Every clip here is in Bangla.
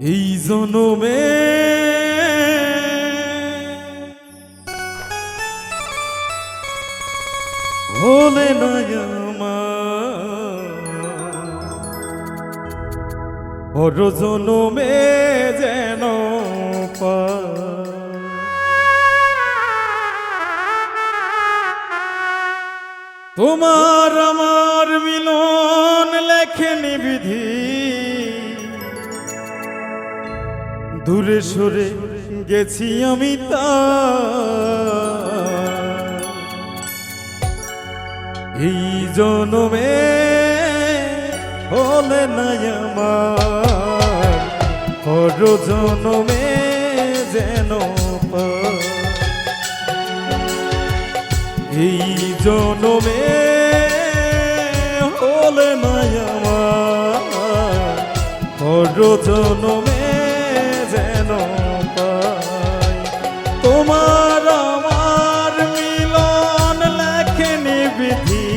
এই জনমে হলে না বড় জনমে যেন। তোমার আমার মিলন লেখেনি বিধি দূরে সরে গেছি আমি তা এই জনমে হলে না আমার, পর জনমে যেন। এই জনমে হলে না আমার, পর জনমে যেন পাই। তোমার আমার মিলন লেখেনি বিধি।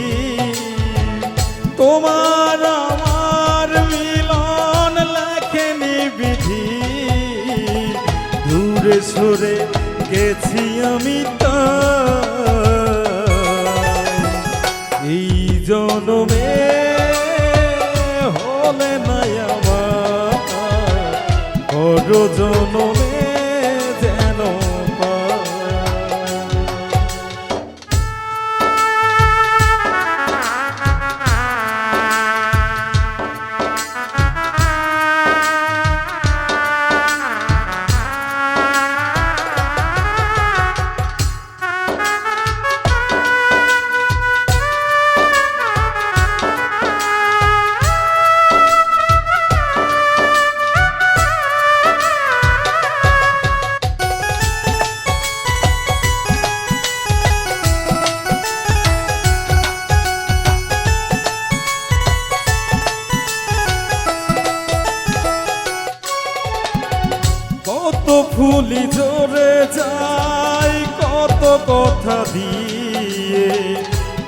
তোমার আমার মিলন লেখেনি বিধি। দূরে সরে গেছি আমি তাই বড় ফুলি জোরে যাই কত কথা দিয়ে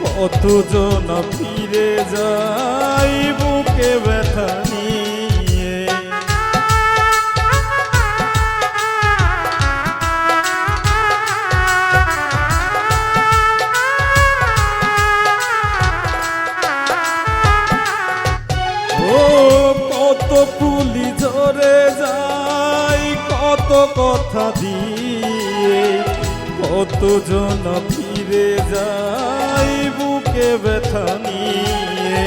কতজন ফিরে যাই বুকে ব্যথা কথা দিয়ে কত জন ফিরে যায় বুকে ব্যথা নিয়ে?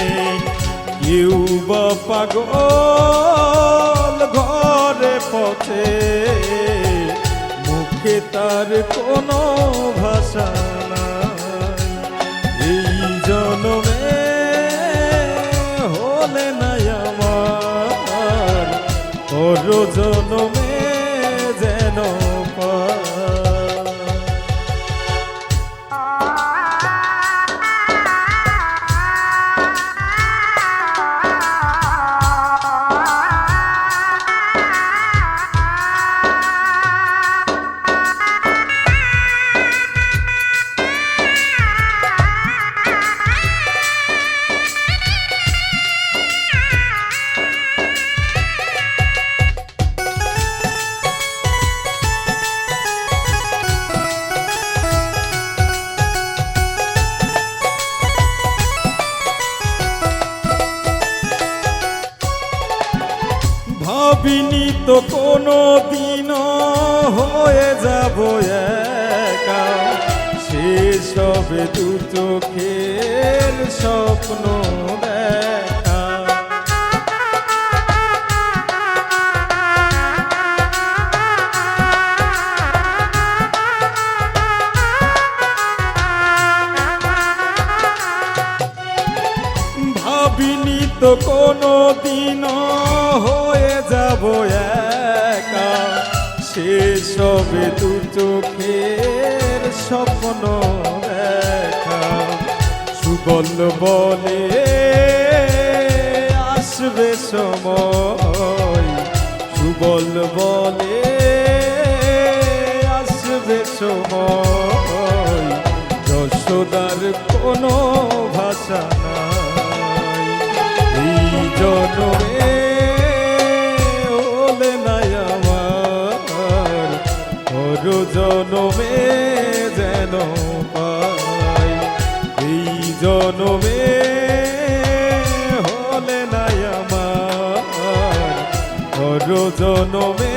কেউ বা পাগল ঘরে পথে, মুখে তার কোনো ভাষা এই জনমে হলে না আমার জনমে ভাবিনি তো কোনো দিন হয়ে যাব একা। শেষ দু চোখের স্বপ্ন তো কোনো দিন শেষ হবে দু চোখের স্বপ্ন দেখা। সুবল বলে আসবে সময়। সুবল বলে আসবে সময়। যশোদার কোনো জনমে যেন পাই। এই জনমে হলে নাই আমার। জনমে